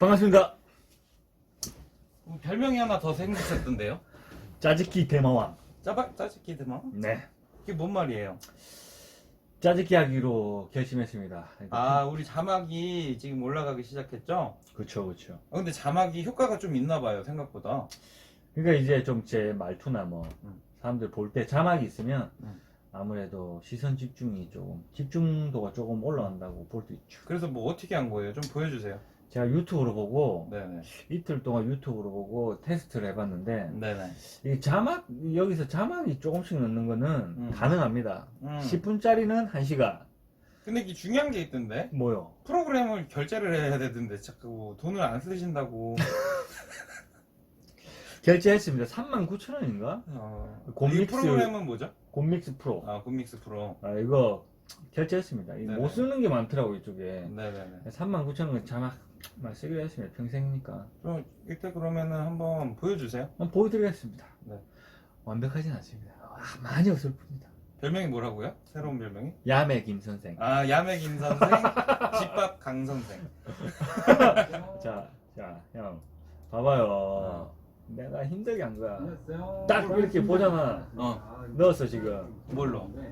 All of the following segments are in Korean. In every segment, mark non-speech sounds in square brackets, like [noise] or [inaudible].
반갑습니다. 어, 별명이 하나 더 생기셨던데요? 짜즈키 대마왕. 짜바 짜지키 드마? 네. 이게 뭔 말이에요? 짜즈키 하기로 결심했습니다. 아 우리 자막이 지금 올라가기 시작했죠? 그쵸, 그쵸. 아, 근데 자막이 효과가 좀 있나 봐요 생각보다. 그러니까 이제 좀 제 말투나 뭐, 음. 사람들 볼 때 자막이 있으면 음. 아무래도 시선 집중이 조금, 집중도가 조금 올라간다고 볼 수 있죠. 그래서 뭐 어떻게 한 거예요? 좀 보여주세요. 제가 유튜브로 보고, 네네. 이틀 동안 유튜브로 보고 테스트를 해봤는데, 네네. 이 자막, 여기서 자막이 조금씩 넣는 거는 음. 가능합니다. 음. 10분짜리는 1시간. 근데 이게 중요한 게 있던데 뭐요? 프로그램을 결제를 해야 되던데 자꾸 돈을 안 쓰신다고. [laughs] 결제했습니다. 39,000원인가? 어... 이 곰믹스- 프로그램은 뭐죠? 곰믹스 프로. 아 곰믹스 프로. 아, 이거 결제했습니다. 네네. 못 쓰는 게 많더라고, 이쪽에. 네네네. 39,000원 자막 만 쓰기로 했습니다. 평생이니까. 그럼 이때 그러면은 한번 보여주세요. 한번 보여드리겠습니다. 네. 완벽하진 않습니다. 아, 많이 어설픕니다. 별명이 뭐라고요? 새로운 별명이? 야매 김 선생. 아 야매 김 선생, [laughs] 집밥 강 선생. [laughs] 자, 자, 형. 봐봐요. 어. 내가 힘들게 한 거야. 안녕하세요. 딱 이렇게 보잖아. 어. 넣었어, 지금. 뭘로? 빨리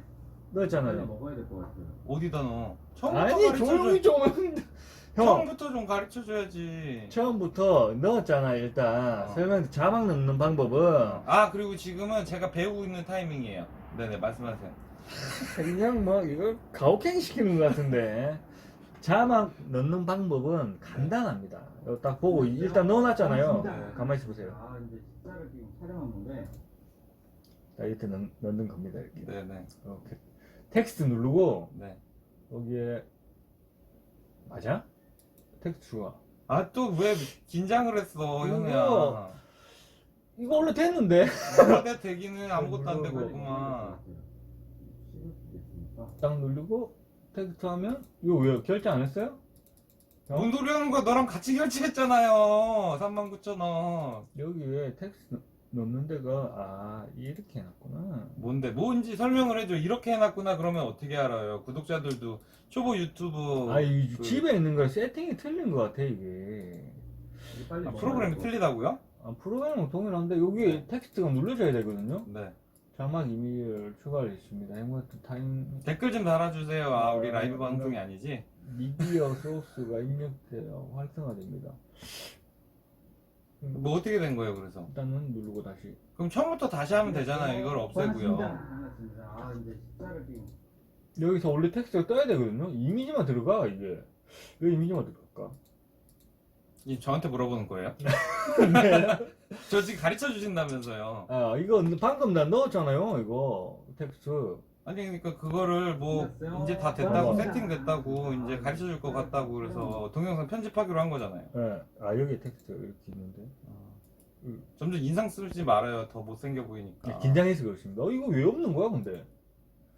넣었잖아요. 먹어야 될것 같아요. 어디다 넣어? 처음부터 아니, 가르쳐줘. 조용히 좀. 형, 처음부터 좀 가르쳐 줘야지. 처음부터 넣었잖아, 일단. 어. 설명, 자막 넣는 방법은. 아 그리고 지금은 제가 배우고 있는 타이밍이에요. 네네 말씀하세요. 그냥 뭐 이거 가혹행 시키는 것 같은데 자막 넣는 방법은 간단합니다. 이거 딱 보고 일단 넣어놨잖아요. 네. 가만히 있어 보세요. 아 이제 식사를 지금 촬영하는데 자, 이렇게 넣, 넣는 겁니다. 이렇게. 네네. 이렇게. 텍스트 누르고 네. 여기에 맞아? 텍스트가 아또 왜 긴장을 했어 이거- 형이야. 이거 원래 됐는데 돼 되기는 아무것도 안 되고. 있구만. 딱 누르고 텍스트 하면 이거 왜 결제 안 했어요? 어? 뭔 소리 하는 거야? 너랑 같이 결제했잖아요. 39,000원. 여기에 텍스트 넣는 데가 아 이렇게 해놨구나. 뭔데? 뭔지 설명을 해줘. 이렇게 해놨구나. 그러면 어떻게 알아요? 구독자들도 초보 유튜브 아, 이 그- 집에 있는 거 세팅이 틀린 것 같아, 이게. 빨리 아, 먹어야 프로그램이 될것 틀리다고요? 아, 프로그램은 동일한데, 여기 네. 텍스트가 눌러져야 되거든요? 네. 자막 이미지를 추가할 수 있습니다. 행마트 타임, 댓글 좀 달아주세요. 아, 우리 어, 라이브 네. 방송이 아니지? 미디어 소스가 입력되어 활성화됩니다. 뭐 어떻게 된 거예요, 그래서? 일단은 누르고 다시. 그럼 처음부터 다시 하면. 되잖아요. 이걸 어, 없애고요. 아 여기서 원래 텍스트가 떠야 되거든요? 이미지만 들어가, 이게. 왜 이미지만 들어갈까? 이 저한테 물어보는 거예요? [laughs] 저 지금 가르쳐 주신다면서요. 아, 이거 방금 나 넣었잖아요, 이거. 텍스트. 아니 그러니까 그거를 뭐. 이제 다 됐다고 어. 세팅됐다고 이제 가르쳐 줄 것 같다고 그래서 동영상 편집하기로 한 거잖아요. 예. 아, 여기 텍스트 이렇게 있는데. 점점 인상 쓰지 말아요. 더 못생겨 보이니까. 네, 긴장해서 그렇습니다. 어, 이거 왜 없는 거야, 근데?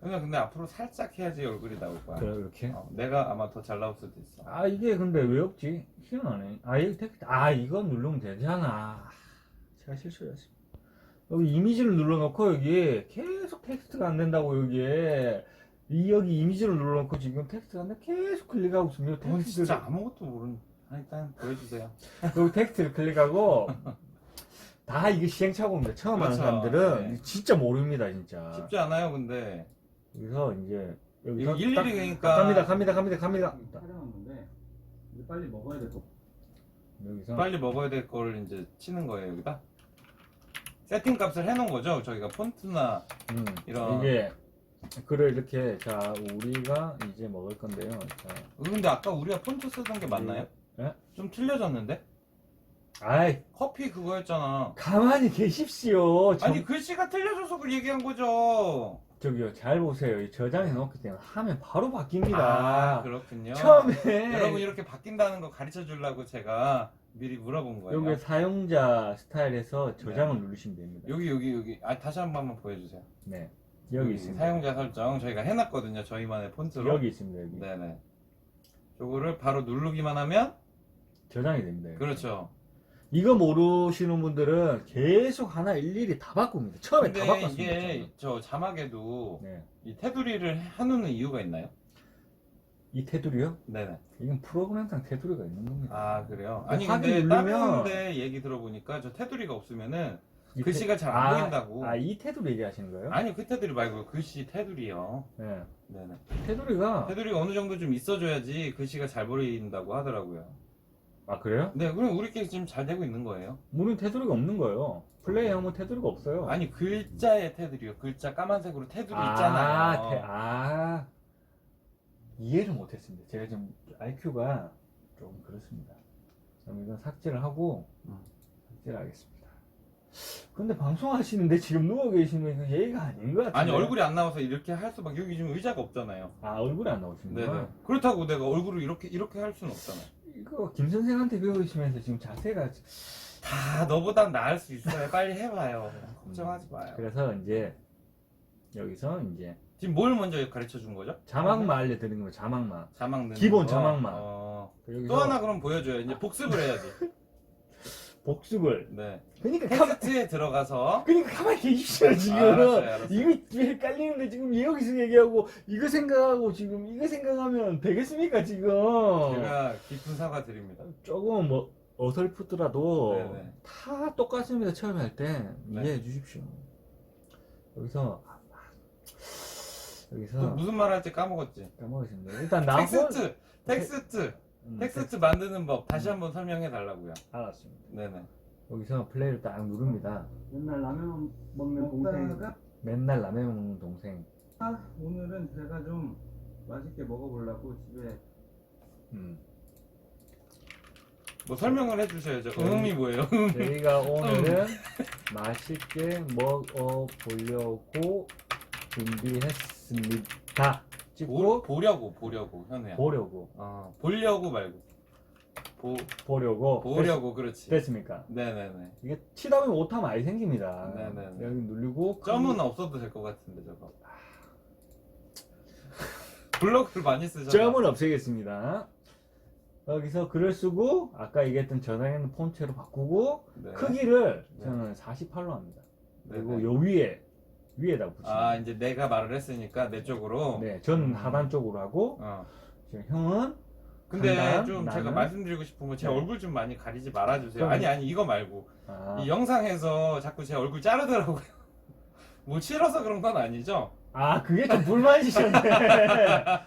그냥 근데 앞으로 살짝 해야지 얼굴이 나올 거야. 그래, 이렇게? 어, 내가 아마 더 잘 나올 수도 있어. 아 이게 근데 왜 없지? 희한하네. 아 여기 텍스트 아 이거 누르면 되잖아. 아, 제가 실수했습니다. 여기 이미지를 눌러놓고 여기 계속 텍스트가 안 된다고 여기에 이 여기 이미지를 눌러놓고 지금 텍스트가 안 돼. 계속 클릭하고 있습니다. 넌 텍스트 진짜 아무것도 모르는. 아, 일단 보여주세요. 여기 텍스트를 클릭하고 [laughs] 다 이게 시행착오입니다. 처음 하는 그렇죠. 사람들은 네. 진짜 모릅니다 진짜. 쉽지 않아요, 근데. 여기서 이제 여기서 이거 일일이 딱- 그러니까- 딱 갑니다 갑니다 갑니다 갑니다. 촬영하는데 이제 빨리 먹어야 될 것. 여기서 빨리 먹어야 될걸 이제 치는 거예요, 여기다. 세팅 값을 해놓은 거죠? 저희가 폰트나. 음, 이런- 이게 글을 이렇게 자 우리가 이제 먹을 건데요. 자, 근데 아까 우리가 폰트 쓰던 게 맞나요? 네? 좀 틀려졌는데? 아이 커피 그거였잖아. 가만히 계십시오. 저, 아니 글씨가 틀려져서 그 얘기한 거죠. 저기요 잘 보세요. 이 저장해 놓기 때문에 하면 바로 아, 바뀝니다. 그렇군요. 처음에 여러분 이렇게 바뀐다는 거 가르쳐 주려고 제가 미리 물어본 거예요. 여기 사용자 스타일에서 저장을 누르시면 됩니다. 여기 여기 여기 아 다시 한 번만 보여주세요. 네 여기 있습니다. 사용자 설정 저희가 해놨거든요. 저희만의 폰트로. 여기 있습니다. 여기 네네. 요거를 바로 누르기만 하면 저장이 됩니다. 여기. 그렇죠. 이거 모르시는 분들은 계속 하나 일일이 다 바꿉니다. 처음에 다 근데 바꿨습니다. 이게 저는. 저 자막에도 네. 이 테두리를 해놓는 이유가 있나요? 이 테두리요? 네네. 이건 프로그램상 테두리가 있는 겁니다. 아 그래요? 그 아니 근데 누르면- 다른 데 얘기 들어보니까 저 테두리가 없으면은 이 글씨가 잘 안 아, 보인다고. 아, 이 테두리 얘기하시는 거예요? 아니 그 테두리 말고 글씨 테두리요. 네. 네네. 테두리가 테두리가 어느 정도 좀 있어줘야지 글씨가 잘 보인다고 하더라고요. 아 그래요? 네, 그럼 우리끼리 지금 잘 되고 있는 거예요. 문은 테두리가 없는 거예요. 플레이하면 테두리가 없어요. 아니 글자의 테두리요. 글자 까만색으로 테두리 아, 있잖아요. 테, 아 이해를 못했습니다. 제가 좀 IQ가 좀 그렇습니다. 그럼 이건 삭제를 하고 음. 삭제를 하겠습니다. 근데 방송하시는데 지금 누워 계시면 이거 예의가 아닌 것 같아요. 아니 얼굴이 안 나와서 이렇게 할 수밖에 여기 지금 의자가 없잖아요. 아 얼굴이 안 나오시는구나. 네네. 그렇다고 내가 얼굴을 이렇게 이렇게 할 수는 없잖아요. 이거 김 선생한테 배우시면서 지금 자세가 다 너보단 나을 수 있어요. 빨리 해봐요. 걱정하지 마요. 그래서 이제 여기서 이제 지금 뭘 먼저 가르쳐 준 거죠? 자막만 알려드리는 거예요. 자막만. 자막 넣는 기본 거. 자막만. 어. 여기서 또 하나 그럼 보여줘요. 이제 복습을 해야지. [laughs] 복습을. 네. 그러니까 가만, 텍스트에 들어가서 그러니까 가만히 계십시오 지금. 알았어요, 알았어요. 이거 뒤에 깔리는데 지금 얘 여기서 얘기하고 이거 생각하고 지금 이거 생각하면 되겠습니까 지금? 제가 깊은 사과 드립니다. 조금 뭐 어설프더라도 네네. 다 똑같습니다 처음에 할 때 네. 이해해 주십시오. 여기서 또 여기서 무슨 말 할지 까먹었지. 까먹으신데 일단 나 혼- 텍스트, 텍스트, 음, 텍스트 만드는 법 다시 한번 설명해 달라고요. 알았습니다. 네네. 여기서 플레이를 딱 누릅니다. 맨날 라면 먹는 동생. 먹다가 맨날 라면 먹는 동생. 아, 오늘은 제가 좀 맛있게 먹어보려고 집에 음. 뭐 설명을 해주셔야죠. 음. 음이 뭐예요? 음. 저희가 오늘은 맛있게 먹어보려고 준비했 습니다. 보, 찍고 보려고 보려고 현우야. 보려고 어, 보려고 말고 보 보려고 보려고 그렇지. 됐, 습니까 네네네. 이게 치다 보면 오타면 아예 생깁니다. 네 네 네. 여기 누르고 점은 없어도 될 것 같은데 저거. 블로그를 많이 쓰잖아. 점은 없애겠습니다. 여기서 글을 쓰고 아까 얘기했던 저장했는 폰트로 바꾸고 네. 크기를 네. 저는 48로 합니다. 그리고 네네. 요 위에 위에다 붙입니다. 아 이제 내가 말을 했으니까 내 쪽으로. 네, 전 음. 하단 쪽으로 하고 어. 지금 형은 근데 간단, 좀 제가 나는? 말씀드리고 싶은 건 제 네. 얼굴 좀 많이 가리지 말아주세요. 그럼- 아니 아니 이거 말고 아, 이 영상에서 자꾸 제 얼굴 자르더라고요. [laughs] 뭐 싫어서 그런 건 아니죠? 아 그게 좀 불만이셨네. [laughs]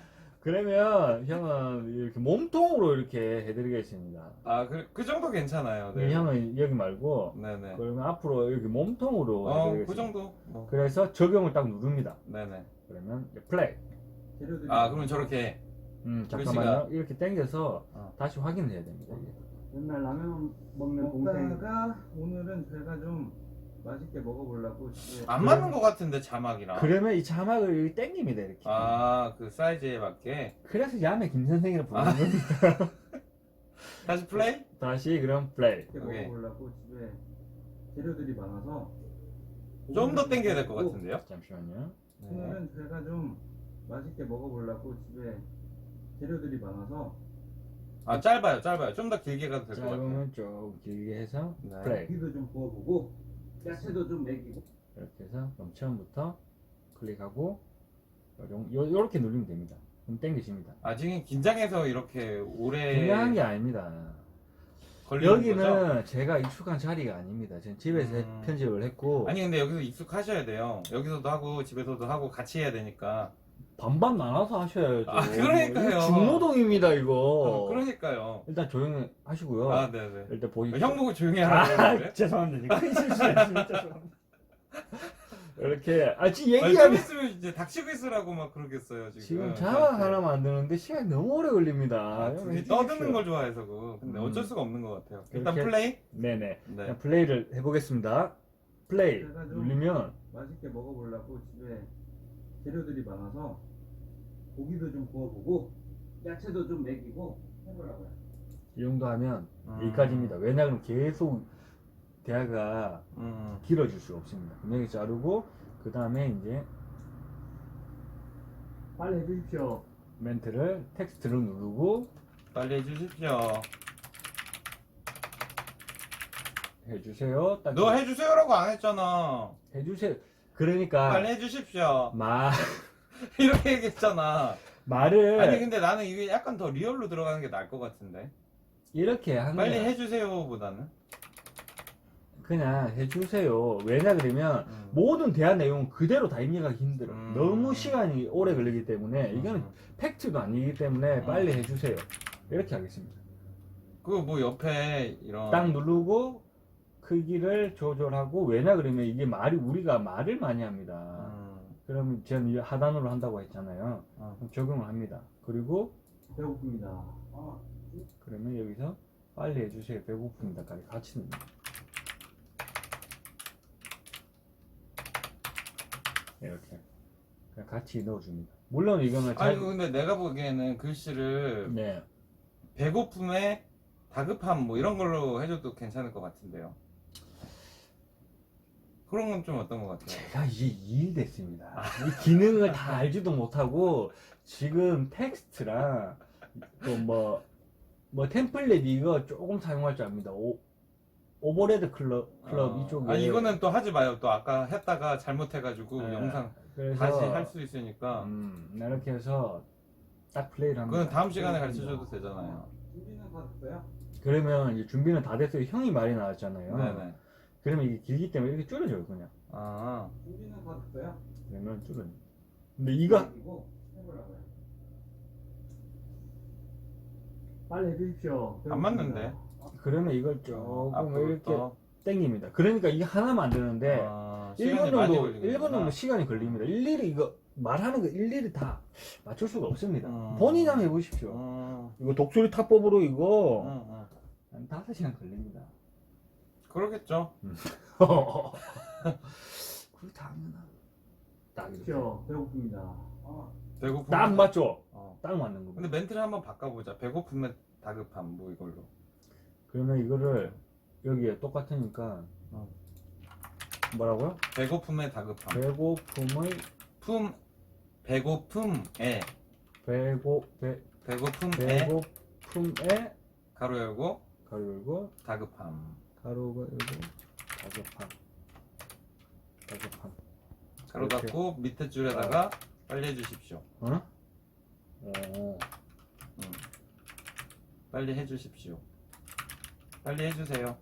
그러면 형은 이렇게 몸통으로 이렇게 해드리겠습니다. 아 그 그 정도 괜찮아요. 네. 형은 여기 말고 네네. 그러면 앞으로 여기 몸통으로 어, 해드리겠습니다. 그 정도. 뭐. 그래서 적용을 딱 누릅니다. 네네. 그러면 이제 플레이. 아 그러면 저렇게 음, 글씨가- 잠깐만요. 이렇게 당겨서 어. 다시 확인을 해야 됩니다. 이게. 맨날 라면 먹는 동생. 오늘은 제가 좀 맛있게 먹어보려고 안. 맞는 것 같은데 자막이랑. 그러면 이 자막을 여기 당깁니다 이렇게. 아그 사이즈에 맞게. 그래서 야매 김 선생이라 부르는 아. 겁니다. [laughs] 다시 플레이? 다시 그럼 플레이. 맛있게 오케이. 먹어보려고 집에 재료들이 많아서 좀더 당겨야 될 것 같은데요? 잠시만요. 네. 오늘은 제가 좀 맛있게 먹어보려고 집에 재료들이 많아서 아 짧아요, 짧아요. 좀 더 길게 가도 될 것 같아요. 짧으면 좀 길게 해서 네. 플레이. 고기도 좀 구워보고 야채도 좀 먹이고 이렇게 해서 그럼 처음부터 클릭하고 요, 요, 요렇게 누르면 됩니다. 그럼 당기십니다. 아 지금 긴장해서 이렇게 오래 중요한 게 아닙니다. 걸리는 여기는 거죠? 제가 익숙한 자리가 아닙니다. 저는 집에서 음. 편집을 했고 아니 근데 여기서 익숙하셔야 돼요. 여기서도 하고 집에서도 하고 같이 해야 되니까. 반반 나눠서 하셔야죠. 아, 그러니까요. 이거 중노동입니다 이거. 어, 그러니까요. 일단 조용히 하시고요. 아 네네. 일단 보십시오. 형 보고 조용히 하라고 아, 그래? [laughs] 죄송합니다. 큰 실수했습니다. 죄송합니다. 이렇게 아 지금 아니, 좀 얘기하면 있으면 이제 닥치고 있으라고 막 그러겠어요 지금. 지금 자막 저한테. 하나 만드는데 시간이 너무 오래 걸립니다. 아, 형 둘이. 떠드는 걸 좋아해서 그. 근데 음. 어쩔 수가 없는 것 같아요. 일단 이렇게- 플레이. 네네. 네. 그냥 플레이를 해보겠습니다. 플레이 제가 좀 눌리면 맛있게 먹어보려고 집에 재료들이 많아서 고기도 좀 구워보고 야채도 좀 먹이고 해보려고요. 이 정도 하면 음. 여기까지입니다. 왜냐하면 계속 대화가 음. 길어질 수가 없습니다. 분명히 자르고 그 다음에 이제 빨리 해주십시오. 멘트를 텍스트를 누르고 빨리 해주십시오. 해주세요. 딱 너 해주세요라고 안 했잖아. 해주세요. 그러니까 빨리 해주십시오. 마 [laughs] 이렇게 얘기했잖아. 말을 아니 근데 나는 이게 약간 더 리얼로 들어가는 게 나을 것 같은데 이렇게 하는 빨리 거야. 해주세요보다는 그냥 해주세요. 왜냐 그러면 음. 모든 대화 내용은 그대로 다 입력하기 힘들어. 음. 너무 시간이 오래 걸리기 때문에 이거는 음. 팩트도 아니기 때문에 음. 빨리 해주세요. 이렇게 하겠습니다. 그거 뭐 옆에 이런 딱 누르고 크기를 조절하고 왜냐 그러면 이게 말이 우리가 말을 많이 합니다. 음. 그러면 전이 하단으로 한다고 했잖아요. 어. 그럼 적용을 합니다. 그리고 배고픕니다. 아, 그러면 여기서 빨리 해주세요. 배고픕니다까지 같이 넣습니다. 이렇게 그냥 같이 넣어줍니다. 물론 이거는 아니 잘 근데 내가 보기에는 글씨를 네. 배고픔에 다급함 뭐 이런 걸로 해줘도 괜찮을 것 같은데요. 그런 건 좀 어떤 것 같아요? 제가 이제 2일 됐습니다. 이 기능을 다 알지도 못하고 지금 텍스트랑 또뭐뭐 템플릿 이거 조금 사용할 줄 압니다. 오, 오버레드 클럽 클럽 어. 이쪽에 아 이거는 또 하지 마요. 또 아까 했다가 잘못해가지고 네. 영상 그래서 다시 할 수 있으니까 음, 이렇게 해서 딱 플레이를 합니다. 그건 다음 시간에 가르쳐줘도 되잖아요. 준비는 다 됐어요? 그러면 이제 준비는 다 됐어요. 형이 말이 나왔잖아요. 네네. 그러면 이게 길기 때문에 이렇게 줄여줘요, 그냥. 아 준비는 다 됐어요? 그러면 줄여요. 근데 이거 이거 해보라고요. 빨리 해주십시오. 안 맞는데. 그러면 이걸 조금 앞으로 이렇게 또 땡깁니다. 그러니까 이게 하나만 안 되는데 아, 1분 시간이 많이 정도 걸리는구나. 1분 정도 시간이 걸립니다. 일일이 이거 말하는 거 일일이 다 맞출 수가 없습니다. 음. 본인 한번 해보십시오. 어, 이거 독수리 탑법으로 이거 어, 어. 한 5시간 걸립니다. 그러겠죠. [laughs] 그게 당연하다. 딱 이렇게. 그렇죠. 배고픕니다. 아, 배고픔. 딱 맞죠? 어. 딱 맞는 겁니다. 근데 멘트를 한번 바꿔보자. 배고픔에 다급함 뭐 이걸로. 그러면 이거를 여기에 똑같으니까 어. 뭐라고요? 배고픔에 다급함. 배고픔의 품 배고픔에 배고 배 배고픔에 배고픔에 가로 열고 가로 열고 다급함. 가로가 열고 다급함 다급함 가로 이렇게. 닫고 밑에 줄에다가 빨리 해주십시오. 어? 오 음. 빨리 해주십시오. 빨리 해주세요.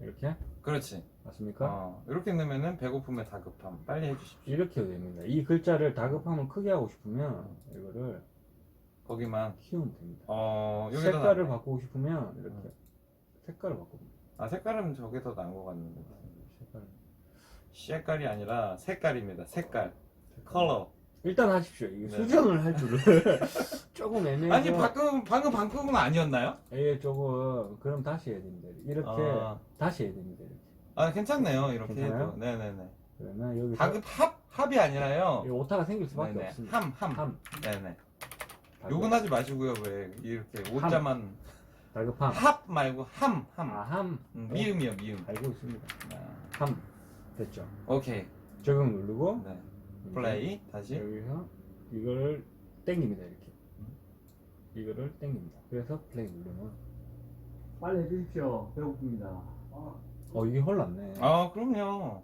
이렇게 그렇지. 맞습니까? 어, 이렇게 넣으면은 배고픔에 다급함. 빨리 해주십시오. 이렇게 됩니다. 이 글자를 다급함을 크게 하고 싶으면 이거를 거기만. 키우면 됩니다. 어, 여기다 색깔을 놨네. 바꾸고 싶으면 이렇게 음. 색깔을 바꿉니다. 아 색깔은 저게 더 나은 것 같는데. 색깔. 색깔이 아니라 색깔입니다. 색깔. 컬러. 일단 하십시오. 이게 네. 수정을 할 줄을 [laughs] [laughs] 조금 애매해서 아니 방금 방금 방금은 아니었나요? 예 조금 그럼 다시 해야 됩니다. 이렇게 아. 다시 해야 됩니다. 이렇게. 아 괜찮네요. 이렇게 괜찮아요? 해도. 네네네. 그러면 여기서 다급 합 합이 아니라요. 이 오타가 생길 수밖에 네네. 없습니다. 함 함. 함. 네네. 욕은 하지 마시고요. 왜 이렇게 오자만 다급함. 합 말고 함 함. 아, 함. 음, 미음이요 미음. 알고 있습니다. 아, 함. 됐죠. 오케이. 적용 누르고 네. 이제 플레이 다시. 여기서 이거를 땡깁니다. 이렇게. 이거를 땡깁니다. 그래서 플레이 누르면 빨리 해주십시오. 배고픕니다. 아, 어 이게 헐났네. 아 그럼요.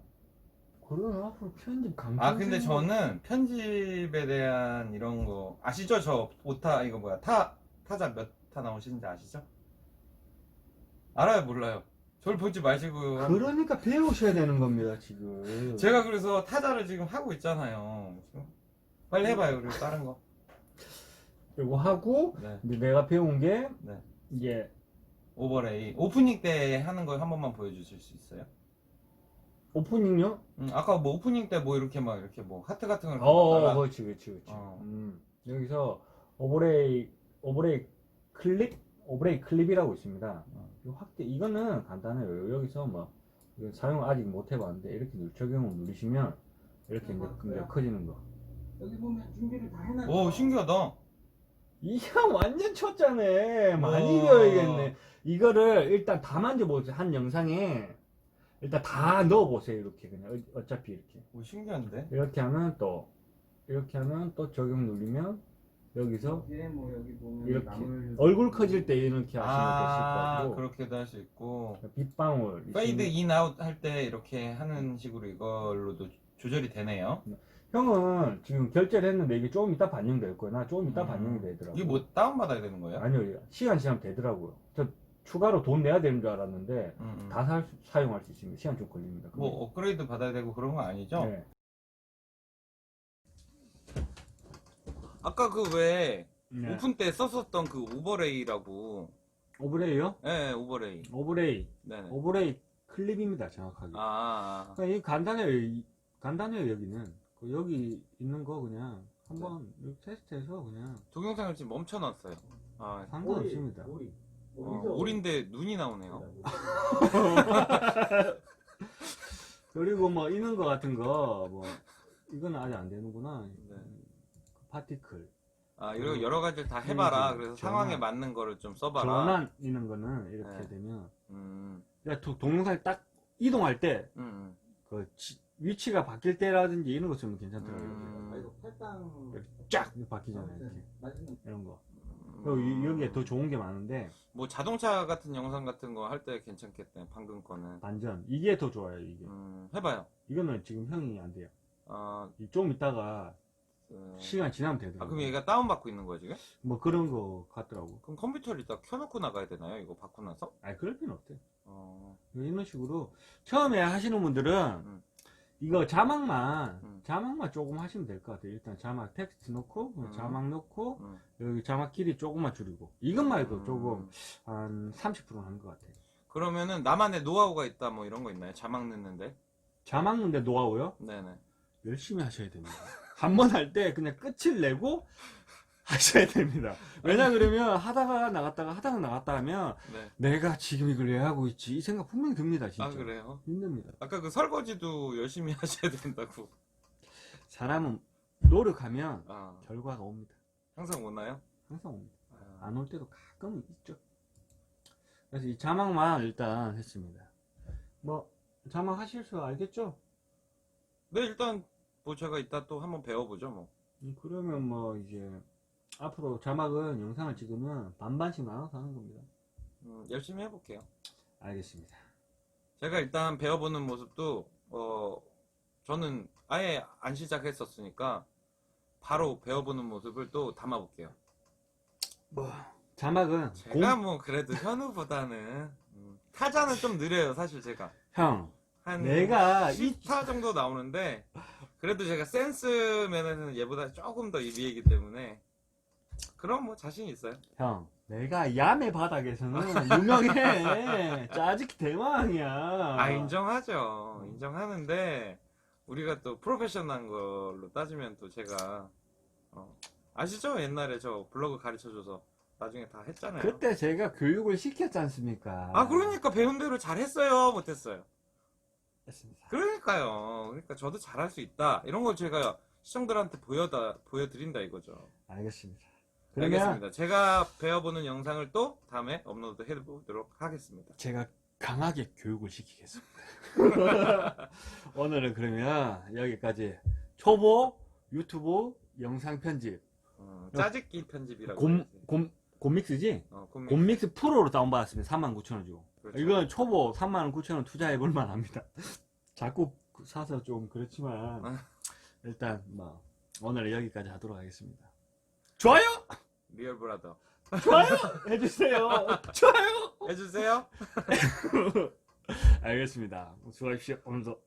그러면 앞으로 편집 강조. 아 근데 저는 편집에 대한 이런 거 아시죠? 저 오타 이거 뭐야 타 타자 몇 타 나오시는지 아시죠? 알아요 몰라요? 저를 보지 마시고 한- 그러니까 배우셔야 되는 겁니다 지금. 제가 그래서 타자를 지금 하고 있잖아요. 빨리 해봐요 그리고 다른 거. 이거 하고 네. 이제 내가 배운 게 네. 이제 오버레이 오프닝 때 하는 거 한 번만 보여주실 수 있어요? 오프닝요? 음, 아까 뭐 오프닝 때 뭐 이렇게 막 이렇게 뭐 하트 같은 걸 어, 어 그렇지 그렇지 그렇지. 어. 음, 여기서 오버레이 오버레이 클립 오버레이 클립이라고 있습니다. 어. 이 확대 이거는 간단해요. 여기서 뭐 사용 아직 못 해봤는데 이렇게 누, 적용을 누르시면 이렇게 이제, 이제 커지는 거. 여기 보면 준비를 다 해놨죠. 오 신기하다. [laughs] 이형 완전 쳤잖아. 많이 와. 배워야겠네. 이거를 일단 다 만져보세요. 한 영상에 일단 다 넣어보세요. 이렇게 그냥 어- 어차피 이렇게 오 신기한데? 이렇게 하면 또 이렇게 하면 또 적용 누르면 여기서 여기에 뭐 여기 보면 이렇게 나물 얼굴 커질 때 이렇게 하시면 아 되실 거고 그렇게도 할 수 있고 빗방울 페이드 인 아웃 할 때 이렇게 하는 식으로 이걸로도 조절이 되네요. 형은 지금 결제를 했는데 이게 조금 이따 반영될 거야. 나 조금 이따 음. 반영이 되더라고. 이게 뭐 다운 받아야 되는 거예요? 아니요, 시간 지나면 되더라고요. 저 추가로 돈 내야 되는 줄 알았는데 음, 음. 다 살, 사용할 수 있습니다. 시간 좀 걸립니다. 뭐 업그레이드 받아야 되고 그런 거 아니죠? 네. 아까 그 왜 네. 오픈 때 썼었던 그 오버레이라고 오브레이요? 예, 오버레이. 오브레이. 네네. 오브레이 클립입니다, 정확하게. 아, 아, 아. 그러니까 이 간단해요. 이- 간단해요, 여기는. 그 여기 있는 거 그냥 한번 이렇게 테스트해서 그냥 동영상을 지금 멈춰놨어요. 아, 상관없습니다. 오리. 어, 오리인데 눈이 나오네요. [laughs] 그리고 뭐 있는 거 같은 거, 뭐, 이거는 아직 안 되는구나. 네. 파티클. 아, 이런 여러 가지를 다 해봐라. 음, 그래서 전환. 상황에 맞는 거를 좀 써봐라. 전환 있는 거는 이렇게 네. 되면, 음, 그러니까 도- 동영상이 딱 이동할 때, 음, 그 지- 위치가 바뀔 때라든지 이런 거 쓰면 괜찮더라고요. 음. 아 이거 팔당 이렇게 쫙 바뀌잖아요. 이렇게. 이런 거. 음. 그리고 이- 여기에 더 좋은 게 많은데, 뭐 자동차 같은 영상 같은 거 할 때 괜찮겠네. 방금 거는. 반전. 이게 더 좋아요, 이게. 음, 해봐요. 이거는 지금 형이 안 돼요. 아, 이좀 이따가 그- 시간 지나면 아, 되더라고요. 그럼 얘가 다운받고 있는 거야, 지금? 뭐 그런 거 같더라고. 그럼 컴퓨터를 이따 켜놓고 나가야 되나요? 이거 받고 나서? 아니, 그럴 필요 없대. 어, 이런 식으로 처음에 하시는 분들은 음. 이거 자막만 음. 자막만 조금 하시면 될 것 같아요. 일단 자막 텍스트 넣고 음. 자막 넣고 음. 여기 자막 길이 조금만 줄이고 이것만 해도 음. 조금 한 30% 하는 것 같아요. 그러면은 나만의 노하우가 있다 뭐 이런 거 있나요? 자막 넣는데? 자막 넣는데 노하우요? 네네. 열심히 하셔야 됩니다. [laughs] 한 번 할 때 그냥 끝을 내고 하셔야 됩니다. 왜냐 그러면 하다가 나갔다가 하다가 나갔다 하면 네. 내가 지금 이걸 왜 하고 있지 이 생각 분명히 듭니다. 진짜. 아 그래요? 힘듭니다. 아까 그 설거지도 열심히 [laughs] 하셔야 된다고. 사람은 노력하면 아 결과가 옵니다. 항상 오나요? 항상 옵니다. 아, 안올 때도 가끔 있죠. 그래서 이 자막만 일단 했습니다. 뭐 자막 하실 줄 알겠죠? 네 일단 뭐 제가 이따 또 한번 배워보죠 뭐. 음, 그러면 뭐 이제 앞으로 자막은 영상을 찍으면 반반씩 나눠서 하는 겁니다. 음, 열심히 해볼게요. 알겠습니다. 제가 일단 배워보는 모습도 어 저는 아예 안 시작했었으니까 바로 배워보는 모습을 또 담아볼게요. 뭐 자막은 제가 뭐 그래도 현우보다는 음, 타자는 좀 느려요 사실 제가 형 한 내가 이 10타 정도 나오는데 그래도 제가 센스 면에서는 얘보다 조금 더 위이기 때문에 그럼 뭐 자신 있어요. 형, 내가 야매 바닥에서는 유명해. [laughs] 짜증 대왕이야. 아 인정하죠. 인정하는데 우리가 또 프로페셔널한 걸로 따지면 또 제가 어, 아시죠? 옛날에 저 블로그 가르쳐줘서 나중에 다 했잖아요. 그때 제가 교육을 시켰지 않습니까? 아 그러니까 배운 대로 잘했어요, 못했어요. 했습니다. 그러니까요. 그러니까 저도 잘할 수 있다. 이런 걸 제가 시청들한테 보여다 보여드린다 이거죠. 알겠습니다. 그러면 알겠습니다. 제가 배워보는 영상을 또 다음에 업로드 해보도록 하겠습니다. 제가 강하게 교육을 시키겠습니다. [laughs] 오늘은 그러면 여기까지 초보 유튜브 영상 편집 어, 짜집기 편집이라고. 곰. 곰, 곰믹스지? 어, 곰 곰믹스 프로로 다운받았습니다. 39,000원 주고. 그렇죠. 이건 초보 39,000원 투자해 볼 만합니다. [laughs] 자꾸 사서 좀 그렇지만 아. 일단 뭐 오늘 여기까지 하도록 하겠습니다. 좋아요! 리얼 브라더 좋아요! [laughs] 해주세요. 좋아요! 해주세요. [laughs] 알겠습니다. 수고하십시오. 오늘도